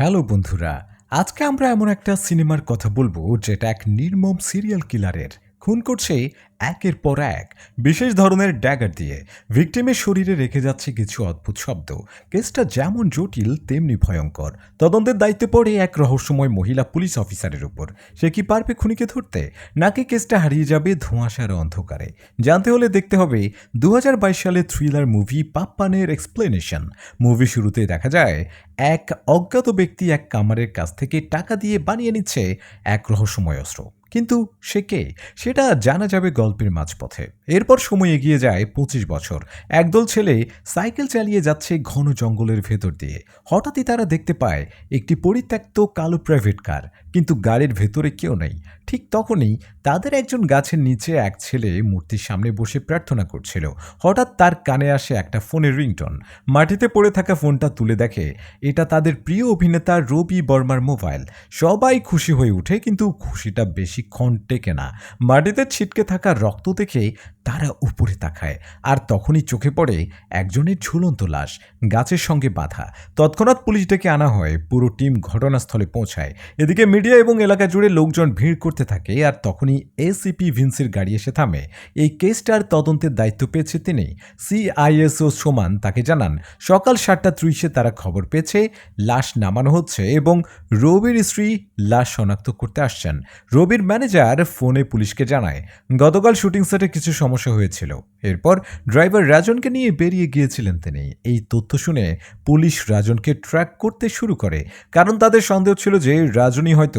Hello বন্ধুরা আজকে আমরা এমন একটা সিনেমার কথা বলব যেটা এক নির্মম সিরিয়াল কিলারের খুন করছে একের পর এক বিশেষ ধরনের ড্যাগার দিয়ে। ভিকটিমের শরীরে রেখে যাচ্ছে কিছু অদ্ভুত শব্দ। কেসটা যেমন জটিল, তেমনি ভয়ঙ্কর। তদন্তের দায়িত্বে পড়ে এক রহস্যময় মহিলা পুলিশ অফিসারের উপর। সে কি পারবে খুনিকে ধরতে? নাকি কেসটা হারিয়ে যাবে ধোঁয়াশার অন্ধকারে? জানতে হলে দেখতে হবে দু সালে থ্রিলার মুভি পাপ্পানের এক্সপ্লেনেশন। মুভি শুরুতে দেখা যায়, এক অজ্ঞাত ব্যক্তি এক কামারের কাছ থেকে টাকা দিয়ে বানিয়ে নিচ্ছে এক রহস্যময় অস্ত্র। কিন্তু সে কে? সেটা জানা যাবে গল্পের মাঝপথে। এরপর সময় এগিয়ে যায় পঁচিশ বছর। একদল ছেলে সাইকেল চালিয়ে যাচ্ছে ঘন জঙ্গলের ভেতর দিয়ে। হঠাৎই তারা দেখতে পায় একটি পরিত্যক্ত কালো প্রাইভেট কার। কিন্তু গাড়ির ভেতরে কেউ নেই। ঠিক তখনই তাদের একজন গাছের নিচে এক ছেলে মূর্তির সামনে বসে প্রার্থনা করছিল। হঠাৎ তার কানে আসে একটা ফোনের রিংটন। মাটিতে পড়ে থাকা ফোনটা তুলে দেখে, এটা তাদের প্রিয় অভিনেতা রবি বর্মার মোবাইল। সবাই খুশি হয়ে ওঠে, কিন্তু খুশিটা বেশিক্ষণ টেকে না। মাটিতে ছিটকে থাকা রক্ত দেখে তারা উপরে তাকায়, আর তখনই চোখে পড়ে একজনের ঝুলন্ত লাশ, গাছের সঙ্গে বাঁধা। তৎক্ষণাৎ পুলিশ ডেকে আনা হয়, পুরো টিম ঘটনাস্থলে পৌঁছায়। এদিকে মিডিয়া এবং এলাকা জুড়ে লোকজন ভিড় করতে থাকে আর তখনই এসিপি ভিন্সের গাড়ি এসে থামে। এই কেসটার তদন্তের দায়িত্ব পেয়েছে তিনি। সিআইএসও সমান তাকে জানান, সকাল সাতটা ত্রিশে তারা খবর পেয়েছে, লাশ নামানো হচ্ছে এবং রবির স্ত্রী লাশ শনাক্ত করতে আসছেন। রবির ম্যানেজার ফোনে পুলিশকে জানায়, গতকাল শুটিং সেটে কিছু সমস্যা হয়েছিল। এরপর ড্রাইভার রাজনকে নিয়ে বেরিয়ে গিয়েছিলেন তিনি। এই তথ্য শুনে পুলিশ রাজনকে ট্র্যাক করতে শুরু করে, কারণ তাদের সন্দেহ ছিল যে রাজনই হয়তো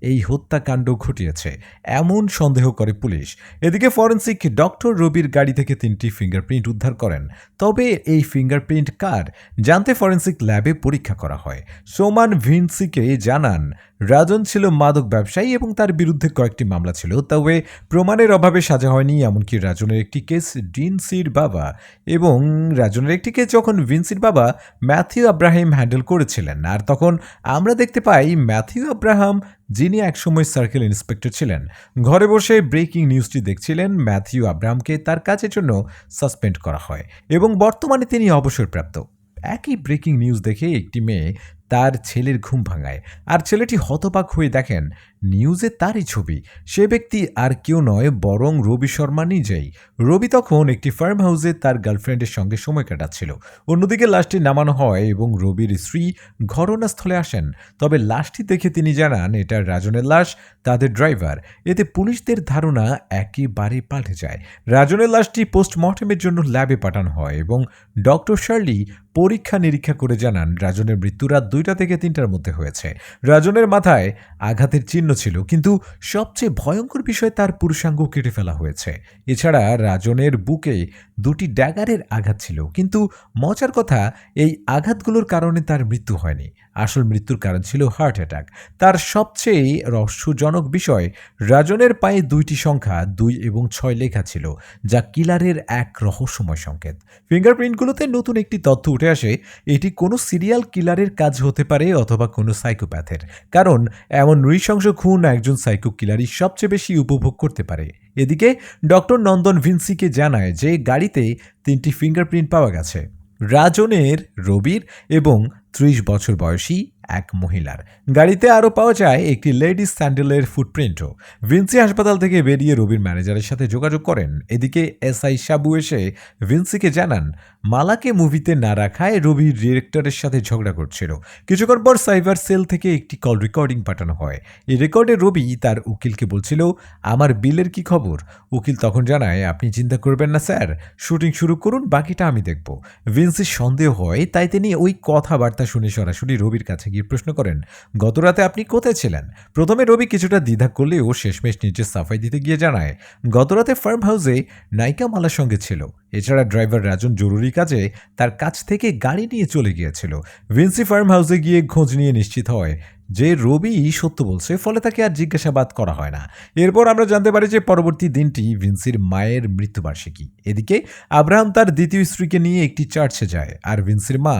এই হত্যাকাণ্ড ঘটিয়েছে। এমন সন্দেহ করে পুলিশ। এদিকে ফরেন্সিক ডক্টর রবির গাড়ি থেকে তিনটি ফিঙ্গারপ্রিন্ট উদ্ধার করেন। তবে এই ফিঙ্গারপ্রিন্ট কার জানতে ফরেন্সিক ল্যাবে পরীক্ষা করা হয়। সোমান ভিনসিকে জানান, রাজন ছিল মাদক ব্যবসায়ী এবং তার বিরুদ্ধে কয়েকটি মামলা ছিল। তবে প্রমাণের অভাবে সাজা হয়নি, এমনকি রাজনের একটি কেস ডিনসির বাবা এবং রাজনের একটি কেস যখন ভিনসির বাবা ম্যাথিউ আব্রাহিম হ্যান্ডেল করেছিলেন। আর তখন আমরা দেখতে পাই ম্যাথিউ আব্রাহাম যিনি একসময় সার্কেল ইন্সপেক্টর ছিলেন। ঘরে বসে ব্রেকিং নিউজটি দেখছিলেন ম্যাথিউ আব্রাহামকে তার কাজের জন্য সাসপেন্ড করা হয় এবং বর্তমানে তিনি অবসরপ্রাপ্ত। একই ব্রেকিং নিউজ দেখে একটি মেয়ে তার ছেলের ঘুম ভাঙায়। আর ছেলেটি হতবাক হয়ে দেখেন নিউজে তারই ছবি। সে ব্যক্তি আর কেউ নয়, বরং রবি শর্মা নিজেই। রবি তখন একটি ফার্ম হাউসে তার গার্লফ্রেন্ডের সঙ্গে সময় কাটাচ্ছিল। অন্যদিকে লাশটি নামানো হয় এবং রবির স্ত্রী ঘটনাস্থলে আসেন। তবে লাশটি দেখে তিনি জানান এটা রাজনের লাশ, তাদের ড্রাইভার। এতে পুলিশদের ধারণা একেবারে পাল্টে যায়। রাজনের লাশটি পোস্টমর্টেমের জন্য ল্যাবে পাঠানো হয় এবং ডক্টর শার্লি পরীক্ষা নিরীক্ষা করে জানান, রাজনের মৃত্যু রাত দুইটা থেকে তিনটার মধ্যে হয়েছে। রাজনের মাথায় আঘাতের চিহ্ন ছিল কিন্তু সবচেয়ে ভয়ঙ্কর বিষয় তার পুরুষাঙ্গ কেটে ফেলা হয়েছে। এছাড়া রাজনের বুকে দুটি ড্যাগারের আঘাত ছিল, কিন্তু মজার কথা, এই আঘাতগুলোর কারণে তার মৃত্যু হয়নি। আসল মৃত্যুর কারণ ছিল হার্ট অ্যাটাক। তার সবচেয়ে রহস্যজনক বিষয়, রাজনের পায়ে দুইটি সংখ্যা, দুই এবং ছয় লেখা ছিল, যা কিলারের এক রহস্যময় সংকেত। ফিঙ্গারপ্রিন্টগুলোতে নতুন একটি তথ্য উঠে আসে, এটি কোনো সিরিয়াল কিলারের কাজ হতে পারে অথবা কোনো সাইকোপ্যাথের। কারণ, এমন নৃশংস খুন একজন সাইকো কিলারই সবচেয়ে বেশি উপভোগ করতে পারে। এদিকে ডক্টর নন্দন ভিনসিকে জানায় যে গাড়িতে তিনটি ফিঙ্গারপ্রিন্ট পাওয়া গেছে। রাজনের, রবির এবং ত্রিশ বছর বয়সী এক মহিলার। গাড়িতে আরও পাওয়া যায় একটি লেডিস স্যান্ডেলের ফুটপ্রিন্টও। ভিন্সি হাসপাতাল থেকে বেরিয়ে রবির ম্যানেজারের সাথে যোগাযোগ করেন। এদিকে এসআই সাবু এসে ভিন্সিকে জানান, মালাকে মুভিতে না রাখায় রবির ডিরেক্টরের সাথে ঝগড়া করছিল। কিছুক্ষণ পর সাইবার সেল থেকে একটি কল রেকর্ডিং পাঠানো হয়। এই রেকর্ডে রবি তার উকিলকে বলছিল, আমার বিলের কি খবর? উকিল তখন জানায়, আপনি চিন্তা করবেন না স্যার, শুটিং শুরু করুন, বাকিটা আমি দেখব। ভিন্সির সন্দেহ হয়, তাই তিনি ওই কথাবার্তা শুনে সরাসরি রবির কাছে গিয়ে প্রশ্ন করেন গতরাতে আপনি কোথায় ছিলেন? প্রথমে রবি কিছুটা দ্বিধা করলেও শেষমেশ নিজের সাফাই দিতে গিয়ে জানায় গতরাতে ফার্ম হাউসে নায়িকা মালার সঙ্গে ছিল। এছাড়া ড্রাইভার রাজন জরুরি কাজে তার কাছ থেকে গাড়ি নিয়ে চলে গিয়েছিল। ভিন্সি ফার্ম হাউসে গিয়ে খোঁজ নিয়ে নিশ্চিত হয় যে রবি সত্য বলছে, ফলে তাকে আর জিজ্ঞাসাবাদ করা হয় না। এরপর আমরা জানতে পারি যে পরবর্তী দিনটি ভিন্সির মায়ের মৃত্যুবার্ষিকী। এদিকে আব্রাহাম তার দ্বিতীয় স্ত্রীকে নিয়ে একটি চার্চে যায়, আর ভিন্সির মা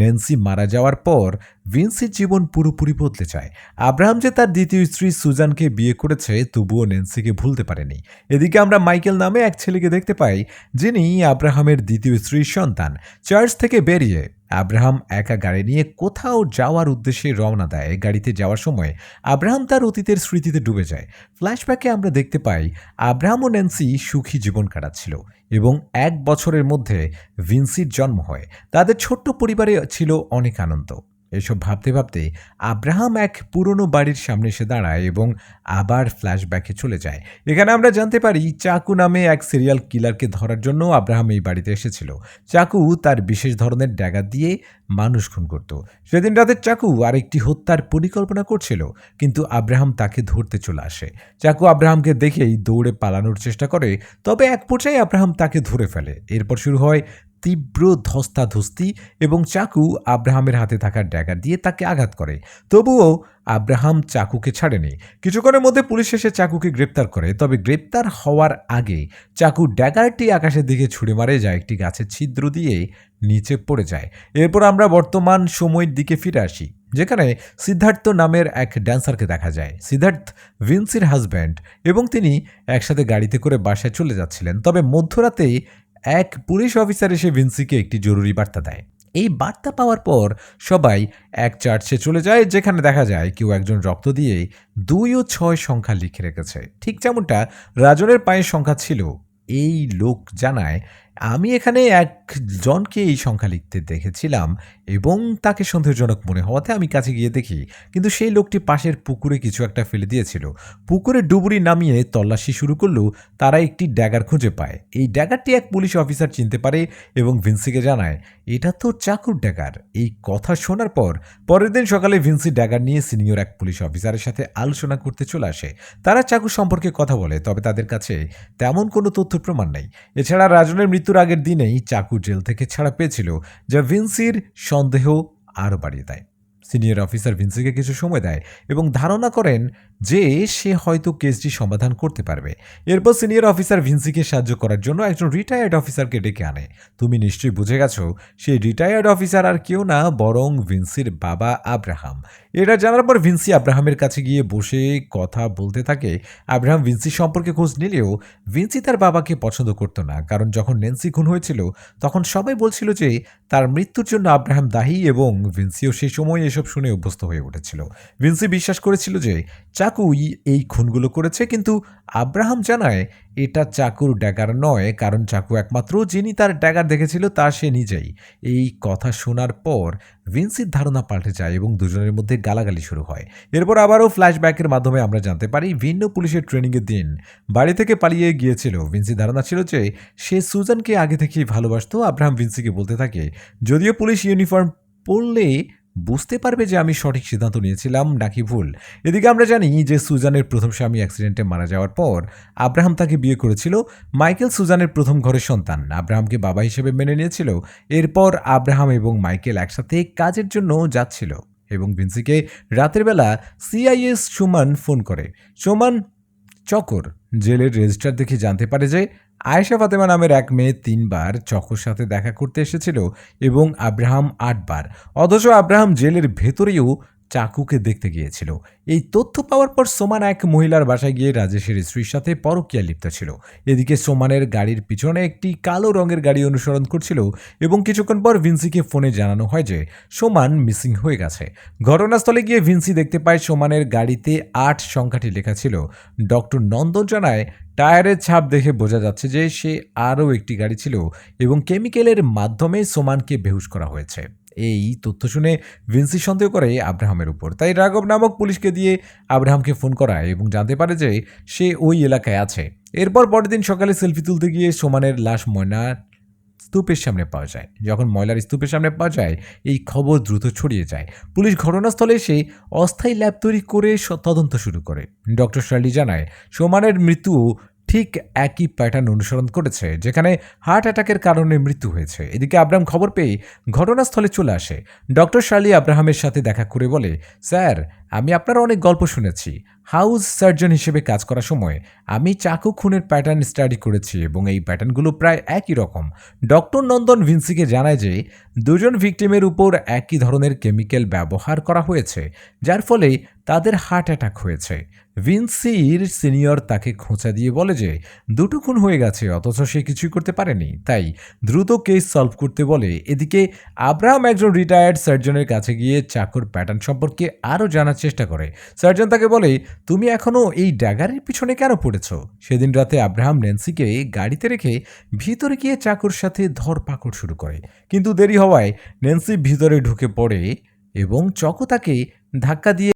ন্যান্সি মারা যাওয়ার পর ভিন্সির জীবন পুরোপুরি বদলে যায়। আব্রাহাম যে তার দ্বিতীয় স্ত্রী সুজানকে বিয়ে করেছে, তবুও ন্যান্সিকে ভুলতে পারেনি। এদিকে আমরা মাইকেল নামে এক ছেলেকে দেখতে পাই, যিনি আব্রাহামের দ্বিতীয় স্ত্রীর সন্তান। চার্চ থেকে বেরিয়ে আব্রাহাম একা গাড়ি নিয়ে কোথাও যাওয়ার উদ্দেশ্যে রওনা দেয়। গাড়িতে যাওয়ার সময় আব্রাহাম তার অতীতের স্মৃতিতে ডুবে যায়। ফ্ল্যাশব্যাকে আমরা দেখতে পাই, আব্রাহাম ও ন্যান্সি সুখী জীবন কাটাচ্ছিল এবং এক বছরের মধ্যে ভিনসির জন্ম হয়। তাদের ছোট্ট পরিবারে ছিল অনেক আনন্দ। এসব ভাবতে ভাবতে আব্রাহাম এক পুরনো বাড়ির সামনে এসে দাঁড়ায় এবং আবার ফ্ল্যাশব্যাকে চলে যায়। এখানে আমরা জানতে পারি চাকু নামে এক সিরিয়াল কিলারকে ধরার জন্য আব্রাহাম এই বাড়িতে এসেছিল। চাকু তার বিশেষ ধরনের ড্যাগা দিয়ে মানুষ খুন করত। সেদিন রাতের চাকু আরেকটি হত্যার পরিকল্পনা করছিল, কিন্তু আব্রাহাম তাকে ধরতে চলে আসে। চাকু আব্রাহামকে দেখেই দৌড়ে পালানোর চেষ্টা করে, তবে এক পর্যায়ে আব্রাহাম তাকে ধরে ফেলে। এরপর শুরু হয় তীব্র ধস্তাধস্তি এবং চাকু আব্রাহামের হাতে থাকা ড্যাগার দিয়ে তাকে আঘাত করে। তবুও আব্রাহাম চাকুকে ছাড়েনি। কিছুক্ষণের মধ্যে পুলিশ এসে চাকুকে গ্রেপ্তার করে, তবে গ্রেপ্তার হওয়ার আগে চাকু ড্যাগারটি আকাশের দিকে ছুড়ে মারে যা একটি গাছের ছিদ্র দিয়ে নিচে পড়ে যায়। এরপর আমরা বর্তমান সময়ের দিকে ফিরে আসি, যেখানে সিদ্ধার্থ নামের এক ড্যান্সারকে দেখা যায়। সিদ্ধার্থ ভিন্সির হাজব্যান্ড এবং তিনি একসাথে গাড়িতে করে বাসায় চলে যাচ্ছিলেন, তবে মধ্যরাতে এক পুলিশ অফিসার এসে ভিন্সিকে একটি জরুরি বার্তা দেয়। এই বার্তা পাওয়ার পর সবাই এক চার্চে চলে যায়, যেখানে দেখা যায় কেউ একজন রক্ত দিয়ে দুই ও ছয় সংখ্যা লিখে রেখেছে। ঠিক যেমনটা রাজনের পায়ের সংখ্যা ছিল, এই লোক জানায় আমি এখানে একজনকে এই সংখ্যা লিখতে দেখেছিলাম এবং তাকে সন্দেহজনক মনে হওয়াতে আমি কাছে গিয়ে দেখি, কিন্তু সেই লোকটি পাশের পুকুরে কিছু একটা ফেলে দিয়েছিল। পুকুরে ডুবুরি নামিয়ে তল্লাশি শুরু করলেও তারা একটি ড্যাগার খুঁজে পায়। এই ড্যাগারটি এক পুলিশ অফিসার চিনতে পারে এবং ভিন্সিকে জানায়, এটা তো চাকুর ড্যাগার। এই কথা শোনার পর, পরের দিন সকালে ভিন্সি ড্যাগার নিয়ে সিনিয়র এক পুলিশ অফিসারের সাথে আলোচনা করতে চলে আসে। তারা চাকু সম্পর্কে কথা বলে, তবে তাদের কাছে তেমন কোনো তথ্য প্রমাণ নেই। এছাড়া রাজনের মৃত্যুর আগের দিনেই চাকু জেল থেকে ছাড়া পেয়েছিল, যা ভিন্সির সন্দেহ আরও বাড়িয়ে দেয়। সিনিয়র অফিসার ভিন্সিকে কিছু সময় দেয় এবং ধারণা করেন যে সে হয়তো কেসটি সমাধান করতে পারবে। এরপর সিনিয়র অফিসার ভিন্সিকে সাহায্য করার জন্য একজন রিটায়ার্ড অফিসারকে ডেকে আনে। তুমি নিশ্চয়ই বুঝে গেছো সেই রিটায়ার্ড অফিসার আর কেউ না, বরং ভিন্সির বাবা আব্রাহাম। এটা জানার পর ভিন্সি আব্রাহামের কাছে গিয়ে বসে কথা বলতে থাকে। আব্রাহাম ভিন্সি সম্পর্কে খোঁজ নিলেও ভিন্সি তার বাবাকে পছন্দ করতো না, কারণ যখন নেন্সি খুন হয়েছিল, তখন সবাই বলছিল যে তার মৃত্যুর জন্য আব্রাহাম দায়ী এবং ভিন্সিও সেই সময় এসব শুনে অভ্যস্ত হয়ে উঠেছিল। ভিন্সি বিশ্বাস করেছিল যে চাকুই এই খুনগুলো করেছে, কিন্তু আব্রাহাম জানায়, এটা চাকুর ড্যাগার নয়, কারণ চাকু একমাত্র যিনি তার ড্যাগার দেখেছিল, তা সে নিজেই। এই কথা শোনার পর ভিন্সির ধারণা পাল্টে যায় এবং দুজনের মধ্যে গালাগালি শুরু হয়। এরপর আবারও ফ্ল্যাশব্যাকের মাধ্যমে আমরা জানতে পারি, ভিন্ন পুলিশের ট্রেনিংয়ের দিন বাড়ি থেকে পালিয়ে গিয়েছিল। ভিন্সির ধারণা ছিল যে, সে সুজানকে আগে থেকেই ভালোবাসতো, আব্রাহাম ভিন্সিকে বলতে থাকে, যদিও পুলিশ ইউনিফর্ম পরলে বুঝতে পারবে যে আমি সঠিক সিদ্ধান্ত নিয়েছিলাম নাকি ভুল। এদিকে আমরা জানি যে সুজানের প্রথম স্বামী অ্যাক্সিডেন্টে মারা যাওয়ার পর আব্রাহাম তাকে বিয়ে করেছিল মাইকেল সুজানের প্রথম ঘরের সন্তান। আব্রাহামকে বাবা হিসেবে মেনে নিয়েছিল। এরপর আব্রাহাম এবং মাইকেল একসাথে কাজের জন্য যাচ্ছিল এবং ভিন্সিকে রাতের বেলা সিআইএস সুমান ফোন করে। সুমান, চকর জেলের রেজিস্টার দেখে জানতে পারে যে আয়েশা ফাতেমা নামের এক মেয়ে তিনবার চকর সাথে দেখা করতে এসেছিল এবং আব্রাহাম আটবার। অথচ আব্রাহাম জেলের ভেতরেও চাকুকে দেখতে গিয়েছিল। এই তথ্য পাওয়ার পর সোমান এক মহিলার বাসায় গিয়ে রাজেশের স্ত্রীর সাথে পরকীয়া লিপ্ত ছিল। এদিকে সোমানের গাড়ির পিছনে একটি কালো রঙের গাড়ি অনুসরণ করছিল এবং কিছুক্ষণ পর ভিন্সিকে ফোনে জানানো হয় যে সোমান মিসিং হয়ে গেছে। ঘটনাস্থলে গিয়ে ভিন্সি দেখতে পায় সোমানের গাড়িতে আট সংখ্যাটি লেখা ছিল। ডক্টর নন্দন জানায়, টায়ারের ছাপ দেখে বোঝা যাচ্ছে যে সে আরও একটি গাড়ি ছিল এবং কেমিক্যালের মাধ্যমে সোমানকে বেহুশ করা হয়েছে। এই তথ্য শুনে ভিন্সি সন্দেহ করে আব্রাহামের উপর। তাই রাঘব নামক পুলিশকে দিয়ে আব্রাহামকে ফোন করায় এবং জানতে পারে যে সে ওই এলাকায় আছে। এরপর পরের দিন সকালে সেলফি তুলতে গিয়ে সোমানের লাশ ময়নার স্তূপের সামনে পাওয়া যায়। যখন ময়লার স্তূপের সামনে পাওয়া যায়, এই খবর দ্রুত ছড়িয়ে যায়। পুলিশ ঘটনাস্থলে এসে অস্থায়ী ল্যাব তৈরি করে তদন্ত শুরু করে। ডক্টর শার্লি জানায়, সোমানের মৃত্যু ঠিক একই প্যাটার্ন অনুসরণ করেছে, যেখানে হার্ট অ্যাটাকের কারণে মৃত্যু হয়েছে। এদিকে আব্রাহাম খবর পেয়ে ঘটনাস্থলে চলে আসে। ডক্টর শার্লি আব্রাহামের সাথে দেখা করে বলে, স্যার আমি আপনার অনেক গল্প শুনেছি। হাউস সার্জন হিসেবে কাজ করার সময় আমি চাকু খুনের প্যাটার্ন স্টাডি করেছি এবং এই প্যাটার্নগুলো প্রায় একই রকম। ডক্টর নন্দন ভিন্সিকে জানায় যে, দুজন ভিকটিমের উপর একই ধরনের কেমিক্যাল ব্যবহার করা হয়েছে, যার ফলে তাদের হার্ট অ্যাটাক হয়েছে। ভিন্সির সিনিয়র তাকে খোঁচা দিয়ে বলে যে, দুটো খুন হয়ে গেছে, অথচ সে কিছুই করতে পারেনি। তাই দ্রুত কেস সলভ করতে বলে। এদিকে আব্রাহাম একজন রিটায়ার্ড সার্জনের কাছে গিয়ে চাকুর প্যাটার্ন সম্পর্কে আরও জানার চেষ্টা করে। সার্জন তাকে বলে, তুমি এখনও এই ড্যাগারের পিছনে কেন পড়েছ? সেদিন রাতে আব্রাহাম ন্যান্সিকে গাড়িতে রেখে ভিতরে গিয়ে চাকুর সাথে ধরপাকড় শুরু করে। কিন্তু দেরি হওয়ায় ন্যান্সি ভিতরে ঢুকে পড়ে এবং চকো তাকে ধাক্কা দিয়ে